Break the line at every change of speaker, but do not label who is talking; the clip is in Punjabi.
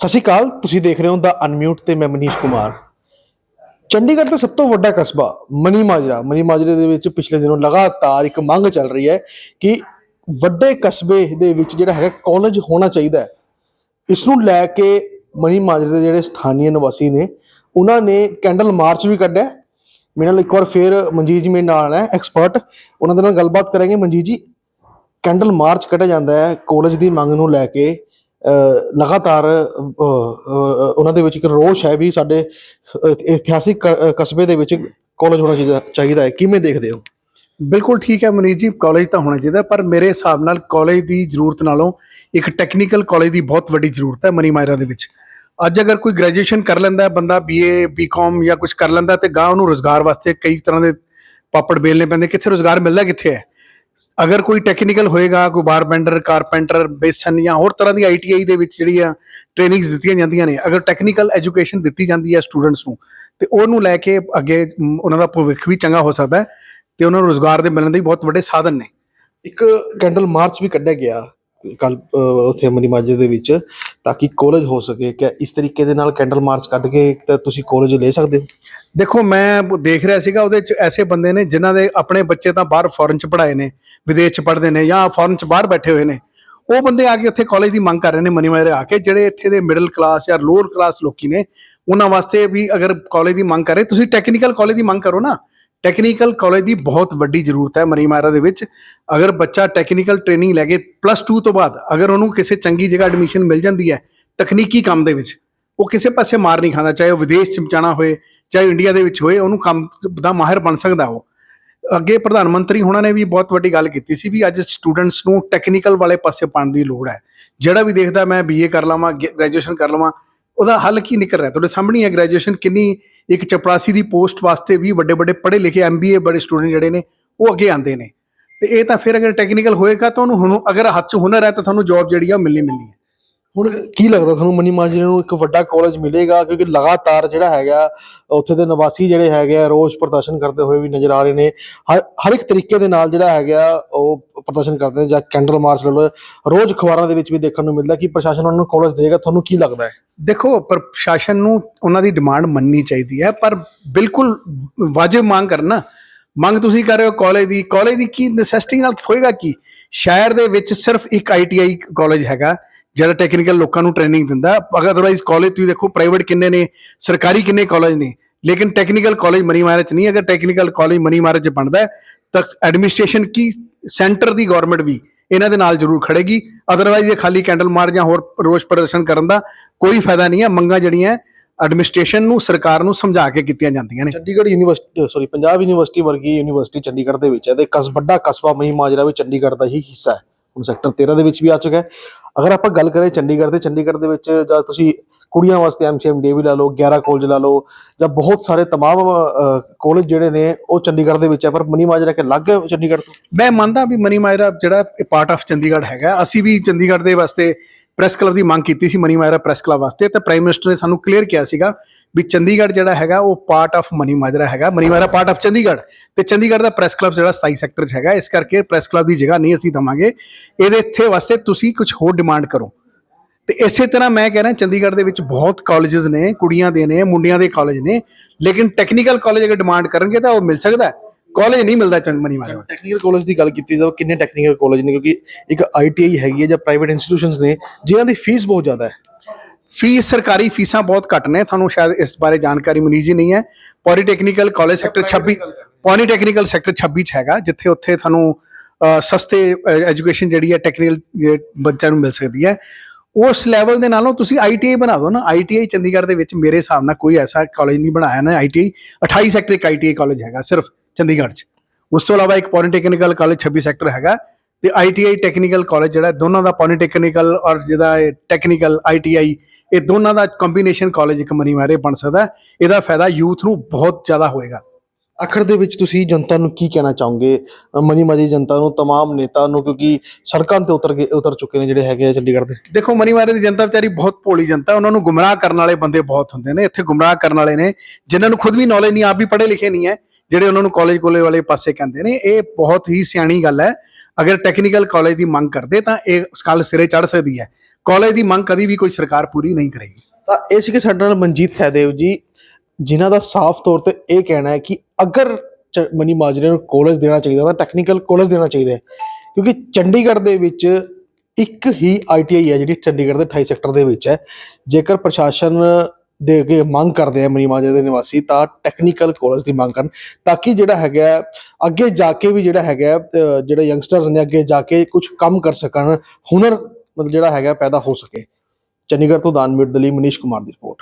ਸਤਿ ਸ਼੍ਰੀ ਅਕਾਲ, ਤੁਸੀਂ ਦੇਖ ਰਹੇ ਹੋ ਦਾ ਅਨਮਿਊਟ ਤੇ ਮੈਂ ਮਨੀਸ਼ ਕੁਮਾਰ। ਚੰਡੀਗੜ੍ਹ ਦਾ ਸਭ ਤੋਂ ਵੱਡਾ ਕਸਬਾ, ਮਨੀ ਮਾਜਰਾ। ਮਨੀ ਮਾਜਰੇ ਦੇ ਵਿੱਚ ਪਿਛਲੇ ਦਿਨੋਂ ਲਗਾਤਾਰ ਇੱਕ ਮੰਗ ਚੱਲ ਰਹੀ ਹੈ ਕਿ ਵੱਡੇ ਕਸਬੇ ਦੇ ਵਿੱਚ ਜਿਹੜਾ ਹੈਗਾ ਕਾਲਜ ਹੋਣਾ ਚਾਹੀਦਾ ਹੈ। ਇਸ ਨੂੰ ਲੈ ਕੇ ਮਨੀ ਮਾਜਰੇ ਦੇ ਜਿਹੜੇ ਸਥਾਨੀय ਨਿਵਾਸੀ ਨੇ, ਉਹਨਾਂ ਨੇ ਕੈਂਡਲ ਮਾਰਚ ਵੀ ਕੱਢਿਆ। ਮੇਰੇ ਨਾਲ ਇੱਕ ਵਾਰ ਫੇਰ ਮਨਜੀਤ ਜੀ ਮੇਰੇ ਨਾਲ ਹੈ ਐਕਸਪਰਟ ਉਹਨਾਂ ਦੇ ਨਾਲ ਗੱਲਬਾਤ ਕਰਾਂਗੇ। ਮਨਜੀਤ ਜੀ ਕੈਂਡਲ ਮਾਰਚ ਕੱਢਿਆ ਜਾਂਦਾ ਹੈ ਕਾਲਜ ਦੀ ਮੰਗ ਨੂੰ ਲੈ ਕੇ। ਲਗਾਤਾਰ ਉਹਨਾਂ ਦੇ ਵਿੱਚ ਇੱਕ ਰੋਸ਼ ਹੈ ਵੀ ਸਾਡੇ ਇਤਿਹਾਸਿਕ ਕਸਬੇ ਦੇ ਵਿੱਚ ਕਾਲਜ ਹੋਣਾ ਚਾਹੀਦਾ ਚਾਹੀਦਾ ਹੈ। ਕਿਵੇਂ ਦੇਖਦੇ ਹੋ?
ਬਿਲਕੁਲ ਠੀਕ ਹੈ ਮਨੀਸ਼ ਜੀ ਕਾਲਜ ਤਾਂ ਹੋਣਾ ਚਾਹੀਦਾ, ਪਰ ਮੇਰੇ ਹਿਸਾਬ ਨਾਲ ਕਾਲਜ ਦੀ ਜ਼ਰੂਰਤ ਨਾਲੋਂ ਇੱਕ ਟੈਕਨੀਕਲ ਕਾਲਜ ਦੀ ਬਹੁਤ ਵੱਡੀ ਜ਼ਰੂਰਤ ਹੈ ਮਨੀ ਮਾਇਰਾ ਦੇ ਵਿੱਚ। ਅੱਜ ਅਗਰ ਕੋਈ ਗ੍ਰੈਜੂਏਸ਼ਨ ਕਰ ਲੈਂਦਾ ਹੈ, ਬੰਦਾ ਬੀਏ ਬੀਕਾਮ ਜਾਂ ਕੁਝ ਕਰ ਲੈਂਦਾ ਤੇ ਗਾਂ ਉਹਨੂੰ ਰੋਜ਼ਗਾਰ ਵਾਸਤੇ ਕਈ ਤਰ੍ਹਾਂ ਦੇ ਪਾਪੜ ਬੇਲਨੇ ਪੈਂਦੇ, ਕਿੱਥੇ ਰੋਜ਼ਗਾਰ ਮਿਲਦਾ ਕਿੱਥੇ ਹੈ? ਅਗਰ ਕੋਈ ਟੈਕਨੀਕਲ ਹੋਏਗਾ, ਕੋਈ ਬਾਰਬੈਂਡਰ ਕਾਰਪੈਂਟਰ ਬੇਸਨ ਜਾਂ ਹੋਰ ਤਰ੍ਹਾਂ ਦੀ ਆਈਟੀਆਈ ਦੇ ਵਿੱਚ ਜਿਹੜੀ ਆ ਟ੍ਰੇਨਿੰਗਸ ਦਿੱਤੀਆਂ ਜਾਂਦੀਆਂ ਨੇ, ਅਗਰ ਟੈਕਨੀਕਲ ਐਜੂਕੇਸ਼ਨ ਦਿੱਤੀ ਜਾਂਦੀ ਹੈ ਸਟੂਡੈਂਟਸ ਨੂੰ, ਤੇ ਉਹਨੂੰ ਲੈ ਕੇ ਅੱਗੇ ਉਹਨਾਂ ਦਾ ਭਵਿੱਖ ਵੀ ਚੰਗਾ ਹੋ ਸਕਦਾ ਹੈ ਤੇ ਉਹਨਾਂ ਨੂੰ ਰੋਜ਼ਗਾਰ ਦੇ ਮਿਲਣ ਦੇ ਬਹੁਤ ਵੱਡੇ ਸਾਧਨ ਨੇ।
ਇੱਕ ਕੈਂਡਲ ਮਾਰਚ ਵੀ ਕੱਢਿਆ ਗਿਆ। ਕੱਲ ਉੱਥੇ ਮਨੀ ਮਾਜਰੇ ਦੇ ਵਿੱਚ, ਤਾਂ ਕਿ ਕਾਲਜ ਹੋ ਸਕੇ। ਕਿ ਇਸ ਤਰੀਕੇ ਦੇ ਨਾਲ ਕੈਂਡਲ ਮਾਰਚ ਕੱਢ ਕੇ ਤਾਂ ਤੁਸੀਂ ਕਾਲਜ ਲੈ ਸਕਦੇ ਹੋ?
ਦੇਖੋ, ਮੈਂ ਦੇਖ ਰਿਹਾ ਸੀਗਾ, ਉਹਦੇ ਚ ਐਸੇ ਬੰਦੇ ਨੇ ਜਿਨ੍ਹਾਂ ਦੇ ਆਪਣੇ ਬੱਚੇ ਤਾਂ ਬਾਹਰ ਫੋਰਨ ਚ ਪੜ੍ਹਾਏ ਨੇ, ਵਿਦੇਸ਼ ਚ ਪੜ੍ਹਦੇ ਨੇ ਜਾਂ ਫੋਰਨ ਚ ਬਾਹਰ ਬੈਠੇ ਹੋਏ ਨੇ। ਉਹ ਬੰਦੇ ਆ ਕੇ ਉੱਥੇ ਕਾਲਜ ਦੀ ਮੰਗ ਕਰ ਰਹੇ ਨੇ ਮਨੀ ਮਾਇਰੇ ਆ ਕੇ, ਜਿਹੜੇ ਇੱਥੇ ਦੇ ਮਿਡਲ ਕਲਾਸ ਜਾਂ ਲੋਅਰ ਕਲਾਸ ਲੋਕੀ ਨੇ, ਉਹਨਾਂ ਵਾਸਤੇ ਵੀ ਅਗਰ ਕਾਲਜ ਦੀ ਮੰਗ ਕਰੇ, ਤੁਸੀਂ ਟੈਕਨੀਕਲ ਕਾਲਜ ਦੀ ਮੰਗ ਕਰੋ ਨਾ। ਟੈਕਨੀਕਲ ਕਾਲਜ ਦੀ ਬਹੁਤ ਵੱਡੀ ਜ਼ਰੂਰਤ ਹੈ ਮਨੀ ਮਾਇਰਾ ਦੇ ਵਿੱਚ। ਅਗਰ ਬੱਚਾ ਟੈਕਨੀਕਲ ਟ੍ਰੇਨਿੰਗ ਲੈ ਕੇ ਪਲੱਸ 2 ਤੋਂ ਬਾਅਦ ਅਗਰ ਉਹਨੂੰ ਕਿਸੇ ਚੰਗੀ ਜਗ੍ਹਾ ਐਡਮਿਸ਼ਨ ਮਿਲ ਜਾਂਦੀ ਹੈ ਤਕਨੀਕੀ ਕੰਮ ਦੇ ਵਿੱਚ, ਉਹ ਕਿਸੇ ਪਾਸੇ ਮਾਰ ਨਹੀਂ ਖਾਂਦਾ, ਚਾਹੇ ਉਹ ਵਿਦੇਸ਼ ਚ ਜਾਣਾ ਹੋਏ, ਚਾਹੇ ਇੰਡੀਆ ਦੇ ਵਿੱਚ ਹੋਏ, ਉਹਨੂੰ ਕੰਮ ਦਾ ਮਾਹਿਰ ਬਣ ਸਕਦਾ ਉਹ। ਅੱਗੇ ਪ੍ਰਧਾਨ ਮੰਤਰੀ ਹੋਣਾ ਨੇ ਵੀ ਬਹੁਤ ਵੱਡੀ ਗੱਲ ਕੀਤੀ ਸੀ ਵੀ ਅੱਜ ਸਟੂਡੈਂਟਸ ਨੂੰ ਟੈਕਨੀਕਲ ਵਾਲੇ ਪਾਸੇ ਪਾਉਣ ਦੀ ਲੋੜ ਹੈ। ਜਿਹੜਾ ਵੀ ਦੇਖਦਾ ਮੈਂ ਬੀਏ ਕਰ ਲਵਾਂ ਗ੍ਰੈਜੂਏਸ਼ਨ ਕਰ ਲਵਾਂ, ਉਹਦਾ ਹੱਲ ਕੀ ਨਿਕਲ ਰਿਹਾ? ਤੁਹਾਡੇ ਸਾਹਮਣੇ ਹੈ ਗ੍ਰੈਜੂਏਸ਼ਨ ਕਿੰਨੀ ਇੱਕ ਚਪੜਾਸੀ ਦੀ ਪੋਸਟ ਵਾਸਤੇ ਵੀ ਵੱਡੇ ਵੱਡੇ ਪੜ੍ਹੇ ਲਿਖੇ ਐਮਬੀਏ ਬੜੇ ਸਟੂਡੈਂਟ ਜਿਹੜੇ ਨੇ, ਉਹ ਅੱਗੇ ਆਉਂਦੇ ਨੇ। ਤੇ ਇਹ ਤਾਂ ਫਿਰ ਅਗਰ ਟੈਕਨੀਕਲ ਹੋਏਗਾ ਤਾਂ ਉਹਨੂੰ ਹੁਣ ਅਗਰ ਹੱਥ 'ਚ ਹੁਨਰ ਹੈ ਤਾਂ ਤੁਹਾਨੂੰ ਜੌਬ ਜਿਹੜੀ ਆ ਉਹ ਮਿਲਣੀ ਮਿਲਣੀ ਹੈ।
ਹੁਣ ਕੀ ਲੱਗਦਾ ਤੁਹਾਨੂੰ ਮਨੀ ਮਾਜਰੇ ਨੂੰ ਇੱਕ ਵੱਡਾ ਕਾਲਜ ਮਿਲੇਗਾ? ਕਿਉਂਕਿ ਲਗਾਤਾਰ ਜਿਹੜਾ ਹੈਗਾ, ਉੱਥੇ ਦੇ ਨਿਵਾਸੀ ਜਿਹੜੇ ਹੈਗੇ ਆ ਰੋਜ਼ ਪ੍ਰਦਰਸ਼ਨ ਕਰਦੇ ਹੋਏ ਵੀ ਨਜ਼ਰ ਆ ਰਹੇ ਨੇ। ਹਰ ਹਰ ਇੱਕ ਤਰੀਕੇ ਦੇ ਨਾਲ ਜਿਹੜਾ ਹੈਗਾ, ਉਹ ਪ੍ਰਦਰਸ਼ਨ ਕਰਦੇ ਨੇ ਜਾਂ ਕੈਂਡਲ ਮਾਰਚ ਲੈ ਲਓ। ਰੋਜ਼ ਅਖਬਾਰਾਂ ਦੇ ਵਿੱਚ ਵੀ ਦੇਖਣ ਨੂੰ ਮਿਲਦਾ ਕਿ ਪ੍ਰਸ਼ਾਸਨ ਉਹਨਾਂ ਨੂੰ ਕਾਲਜ ਦੇਗਾ। ਤੁਹਾਨੂੰ ਕੀ ਲੱਗਦਾ ਹੈ?
ਦੇਖੋ, ਪ੍ਰਸ਼ਾਸਨ ਨੂੰ ਉਹਨਾਂ ਦੀ ਡਿਮਾਂਡ ਮੰਨਣੀ ਚਾਹੀਦੀ ਹੈ, ਪਰ ਬਿਲਕੁਲ ਵਾਜਬ ਮੰਗ ਕਰਨਾ। ਮੰਗ ਤੁਸੀਂ ਕਰ ਰਹੇ ਹੋ ਕਾਲਜ ਦੀ। ਕਾਲਜ ਦੀ ਕੀ ਨੈਸੈਸਿਟੀ ਨਾਲ ਹੋਏਗਾ ਕੀ? ਸ਼ਹਿਰ ਦੇ ਵਿੱਚ ਸਿਰਫ ਇੱਕ ਆਈਟੀਆਈ ਕਾਲਜ ਹੈਗਾ। ਜਿਹੜਾ ਟੈਕਨੀਕਲ ਲੋਕਾਂ ਨੂੰ ਟ੍ਰੇਨਿੰਗ ਦਿੰਦਾ ਅਗਰ ਅਦਰਵਾਈਜ਼ ਕਾਲਜ ਤੁਸੀਂ ਦੇਖੋ ਪ੍ਰਾਈਵੇਟ ਕਿੰਨੇ ਨੇ ਸਰਕਾਰੀ ਕਿੰਨੇ ਕਾਲਜ ਨੇ ਲੇਕਿਨ ਟੈਕਨੀਕਲ ਕਾਲਜ ਮਨੀ ਮਾਰੇ ਚ ਨਹੀਂ ਅਗਰ ਟੈਕਨੀਕਲ ਕਾਲਜ ਮਨੀ ਮਾਰੇ ਚ ਬਣਦਾ ਤਾਂ ਐਡਮਿਨਿਸਟ੍ਰੇਸ਼ਨ ਕੀ ਸੈਂਟਰ ਦੀ ਗਵਰਨਮੈਂਟ ਵੀ ਇਹਨਾਂ ਦੇ ਨਾਲ ਜ਼ਰੂਰ ਖੜੇਗੀ ਅਦਰਵਾਈਜ਼ ਇਹ ਖਾਲੀ ਕੈਂਡਲ ਮਾਰ ਜਾਂ ਹੋਰ ਰੋਸ ਪ੍ਰਦਰਸ਼ਨ ਕਰਨ ਦਾ ਕੋਈ ਫਾਇਦਾ ਨਹੀਂ ਹੈ ਮੰਗਾਂ ਜਿਹੜੀਆਂ ਐਡਮਿਨਿਸਟ੍ਰੇਸ਼ਨ ਨੂੰ ਸਰਕਾਰ ਨੂੰ ਸਮਝਾ ਕੇ ਕੀਤੀਆਂ ਜਾਂਦੀਆਂ ਨੇ
Chandigarh university sorry Punjab university ਵਰਗੀ ਯੂਨੀਵਰਸਿਟੀ ਚੰਡੀਗੜ੍ਹ ਦੇ ਵਿੱਚ ਹੈ ਤੇ ਕਸ ਵੱਡਾ ਕਸਬਾ ਮਨੀ ਮਾਜਰਾ ਵੀ ਚੰਡੀਗੜ੍ਹ ਦਾ ਹੀ ਹਿੱਸਾ ਹੈ ਹੁਣ ਸੈਕਟਰ 13 ਦੇ ਵਿੱਚ ਵੀ ਆ ਚੁੱਕਾ ਹੈ ਅਗਰ ਆਪਾਂ ਗੱਲ ਕਰੇ ਚੰਡੀਗੜ੍ਹ ਦੇ ਚੰਡੀਗੜ੍ਹ ਦੇ ਵਿੱਚ ਜਾਂ ਤੁਸੀਂ ਕੁੜੀਆਂ ਵਾਸਤੇ ਐਮਸੀਐਮ ਡੇ ਵੀ ਲਾ ਲਓ 11 ਕਾਲਜ ਲਾ ਲਓ ਜਾਂ ਬਹੁਤ ਸਾਰੇ तमाम ਕਾਲਜ ਜਿਹੜੇ ਨੇ ਉਹ ਚੰਡੀਗੜ੍ਹ ਦੇ ਵਿੱਚ ਹੈ ਪਰ ਮਨੀ ਮਾਜਰਾ ਕੇ ਅਲੱਗ ਹੈ ਚੰਡੀਗੜ੍ਹ ਤੋਂ
ਮੈਂ ਮੰਨਦਾ ਵੀ ਮਨੀ ਮਾਇਰਾ ਜਿਹੜਾ ਪਾਰਟ ਆਫ ਚੰਡੀਗੜ੍ਹ ਹੈਗਾ ਅਸੀਂ ਵੀ ਚੰਡੀਗੜ੍ਹ ਦੇ ਵਾਸਤੇ ਪ੍ਰੈਸ ਕਲੱਬ ਦੀ ਮੰਗ ਕੀਤੀ ਸੀ ਮਨੀ ਮਾਇਰਾ ਪ੍ਰੈਸ ਕਲੱਬ ਵਾਸਤੇ ਤੇ ਪ੍ਰਾਈਮ ਮਿਨਿਸਟਰ ਨੇ ਸਾਨੂੰ ਕਲੀਅਰ ਕਿਹਾ ਸੀਗਾ ਵੀ ਚੰਡੀਗੜ੍ਹ ਜਿਹੜਾ ਹੈਗਾ, ਉਹ ਪਾਰਟ ਆਫ ਮਨੀ ਮਾਜਰਾ ਹੈਗਾ। Mani Majra part of Chandigarh. ਤੇ ਚੰਡੀਗੜ੍ਹ ਦਾ ਪ੍ਰੈਸ ਕਲੱਬ ਜਿਹੜਾ 27 ਸੈਕਟਰ 'ਚ ਹੈਗਾ, ਇਸ ਕਰਕੇ ਪ੍ਰੈਸ ਕਲੱਬ ਦੀ ਜਗ੍ਹਾ ਨਹੀਂ ਅਸੀਂ ਦਵਾਂਗੇ। ਇਹਦੇ ਇੱਥੇ ਵਾਸਤੇ ਤੁਸੀਂ ਕੁਝ ਹੋਰ ਡਿਮਾਂਡ ਕਰੋ। ਤੇ ਇਸੇ ਤਰ੍ਹਾਂ ਮੈਂ ਕਹਿ ਰਿਹਾ, ਚੰਡੀਗੜ੍ਹ ਦੇ ਵਿੱਚ ਬਹੁਤ ਕਾਲਜਸ ਨੇ, ਕੁੜੀਆਂ ਦੇ ਨੇ, ਮੁੰਡਿਆਂ ਦੇ ਕਾਲਜ ਨੇ। ਲੇਕਿਨ ਟੈਕਨੀਕਲ ਕਾਲਜ ਅਗਰ ਡਿਮਾਂਡ ਕਰਨਗੇ ਤਾਂ ਉਹ ਮਿਲ ਸਕਦਾ ਕਾਲਜ ਨਹੀਂ ਮਿਲਦਾ ਚੰਦ ਮਨੀ
ਟੈਕਨੀਕਲ ਕਾਲਜ ਦੀ ਗੱਲ ਕੀਤੀ ਜਾਵੇ ਕਿੰਨੇ ਟੈਕਨੀਕਲ ਕਾਲਜ ਨੇ? ਕਿਉਂਕਿ ਇੱਕ ਆਈਟੀਆਈ ਹੈਗੀ ਹੈ ਜਾਂ ਪ੍ਰਾਈਵੇਟ ਇੰਸਟੀਟਿਊਸ਼ਨਸ ਨੇ, ਜਿਨ੍ਹਾਂ ਦੀ ਫੀਸ ਬਹੁਤ ਜ਼ਿਆਦਾ ਹੈ।
ਫੀਸ ਸਰਕਾਰੀ ਫੀਸਾਂ ਬਹੁਤ ਘੱਟ ਨੇ ਤੁਹਾਨੂੰ ਸ਼ਾਇਦ ਇਸ ਬਾਰੇ ਜਾਣਕਾਰੀ ਮਿਲੀ ਜੀ ਨਹੀਂ ਹੈ। Polytechnical college sector 26 polytechnical sector 26 ਚ ਹੈਗਾ ਜਿੱਥੇ ਉੱਥੇ ਤੁਹਾਨੂੰ ਸਸਤੇ ਐਜੂਕੇਸ਼ਨ ਜਿਹੜੀ ਹੈ ਟੈਕਨੀਕਲ ਬੱਚਿਆਂ ਨੂੰ ਮਿਲ ਸਕਦੀ ਹੈ। ਉਸ ਲੈਵਲ ਦੇ ਨਾਲੋਂ ਤੁਸੀਂ ਆਈਟੀਆਈ ਬਣਾ ਦਿਓ ਨਾ। ਆਈਟੀਆਈ ਚੰਡੀਗੜ੍ਹ ਦੇ ਵਿੱਚ ਮੇਰੇ ਹਿਸਾਬ ਨਾਲ ਕੋਈ ਐਸਾ ਕਾਲਜ ਨਹੀਂ ਬਣਾਇਆ ਨਾ ਆਈਟੀਆਈ 28 ਸੈਕਟਰ ਇੱਕ ਆਈਟੀਆਈ ਕਾਲਜ ਹੈਗਾ ਸਿਰਫ ਚੰਡੀਗੜ੍ਹ 'ਚ। ਉਸ ਤੋਂ ਇਲਾਵਾ ਇੱਕ ਪੋਲੀਟੈਕਨੀਕਲ ਕਾਲਜ 26 ਸੈਕਟਰ ਹੈਗਾ ਤੇ ਆਈਟੀਆਈ ਟੈਕਨੀਕਲ ਕਾਲਜ ਜਿਹੜਾ ਦੋਨਾਂ ਦਾ ਪੋਲੀਟੈਕਨੀਕਲ ਔਰ ਜਿਹਦਾ ਟੈਕਨੀਕਲ ਆਈਟੀਆਈ ਇਹ ਦੋਨਾਂ ਦਾ ਕੰਬੀਨੇਸ਼ਨ ਕਾਲਜ ਇੱਕ ਮਨੀ ਮਾਰੇ ਬਣ ਸਕਦਾ ਹੈ। ਇਹਦਾ ਫਾਇਦਾ ਯੂਥ ਨੂੰ ਬਹੁਤ ਜ਼ਿਆਦਾ ਹੋਏਗਾ
ਅਖਰ ਦੇ ਵਿੱਚ ਤੁਸੀਂ ਜਨਤਾ ਨੂੰ ਕੀ ਕਹਿਣਾ ਚਾਹੋਗੇ ਅ, ਮਨੀ ਮਾਜੀ ਜਨਤਾ ਨੂੰ तमाम ਨੇਤਾ ਨੂੰ ਕਿਉਂਕਿ ਸੜਕਾਂ ਤੇ ਉਤਰ ਗਏ ਉਤਰ ਚੁੱਕੇ ਨੇ ਜਿਹੜੇ ਹੈਗੇ ਆ ਚੰਡੀਗੜ੍ਹ ਦੇ
ਦੇਖੋ ਮਨੀ ਮਾਰੇ ਦੀ ਜਨਤਾ ਵਿਚਾਰੀ ਬਹੁਤ ਭੋਲੀ ਜਨਤਾ ਉਹਨਾਂ ਨੂੰ ਗੁੰਮਰਾਹ ਕਰਨ ਵਾਲੇ ਬੰਦੇ ਬਹੁਤ ਹੁੰਦੇ ਨੇ ਇੱਥੇ ਗੁੰਮਰਾਹ ਕਰਨ ਵਾਲੇ ਨੇ ਜਿਨ੍ਹਾਂ ਨੂੰ ਖੁਦ ਵੀ ਨੌਲੇਜ ਨਹੀਂ ਆਪ ਵੀ ਪੜ੍ਹੇ ਲਿਖੇ ਨਹੀਂ ਹੈ ਜਿਹੜੇ ਉਹਨਾਂ ਨੂੰ ਕਾਲਜ ਕੋਲੇ ਵਾਲੇ ਪਾਸੇ ਕਹਿੰਦੇ ਨੇ ਇਹ ਬਹੁਤ ਹੀ ਸਿਆਣੀ ਗੱਲ ਹੈ ਅਗਰ ਟੈਕਨੀਕਲ ਕਾਲਜ ਦੀ ਮੰਗ ਕਰਦੇ ਤਾਂ ਇਹ ਗੱਲ ਸਿਰੇ ਚੜ ਸਕਦੀ ਹੈ ਕਾਲਜ ਦੀ ਮੰਗ ਕਦੀ ਵੀ ਕੋਈ ਸਰਕਾਰ ਪੂਰੀ ਨਹੀਂ ਕਰੇਗੀ।
ਤਾਂ ਇਹ ਸੀ ਕਿ ਸਾਡੇ ਨਾਲ ਮਨਜੀਤ ਸਹਿਦੇਵ ਜੀ, ਜਿਨ੍ਹਾਂ ਦਾ ਸਾਫ਼ ਤੌਰ ਤੇ ਇਹ ਕਹਿਣਾ ਹੈ ਕਿ ਅਗਰ ਚ- ਮਨੀ ਮਾਜਰੇ ਨੂੰ ਕਾਲਜ ਦੇਣਾ ਚਾਹੀਦਾ ਤਾਂ ਟੈਕਨੀਕਲ ਕਾਲਜ ਦੇਣਾ ਚਾਹੀਦਾ ਹੈ। ਕਿਉਂਕਿ ਚੰਡੀਗੜ੍ਹ ਦੇ ਵਿੱਚ ਇੱਕ ਹੀ ਆਈਟੀਆਈ ਹੈ ਜਿਹੜੀ ਚੰਡੀਗੜ੍ਹ ਦੇ 28 ਸੈਕਟਰ ਦੇ ਵਿੱਚ ਹੈ। ਜੇਕਰ ਪ੍ਰਸ਼ਾਸਨ ਦੇ ਅੱਗੇ ਮੰਗ ਕਰਦੇ ਆ ਮਨੀ ਮਾਜਰੇ ਦੇ ਨਿਵਾਸੀ, ਤਾਂ ਟੈਕਨੀਕਲ ਕਾਲਜ ਦੀ ਮੰਗ ਕਰਨ, ਤਾਂ ਕਿ ਜਿਹੜਾ ਹੈਗਾ ਅੱਗੇ ਜਾ ਕੇ ਵੀ ਜਿਹੜਾ ਹੈਗਾ ਜਿਹੜੇ ਯੰਗਸਟਰਸ ਨੇ ਅੱਗੇ ਜਾ ਕੇ ਕੁਝ ਕੰਮ ਕਰ ਸਕਣ, ਹੁਨਰ ਮਤਲਬ ਜਿਹੜਾ ਹੈਗਾ ਪੈਦਾ ਹੋ ਸਕੇ। ਚੰਡੀਗੜ੍ਹ ਤੋਂ ਦਾਨਮੀਰ ਦੇ ਲਈ ਮਨੀਸ਼ ਕੁਮਾਰ ਦੀ ਰਿਪੋਰਟ।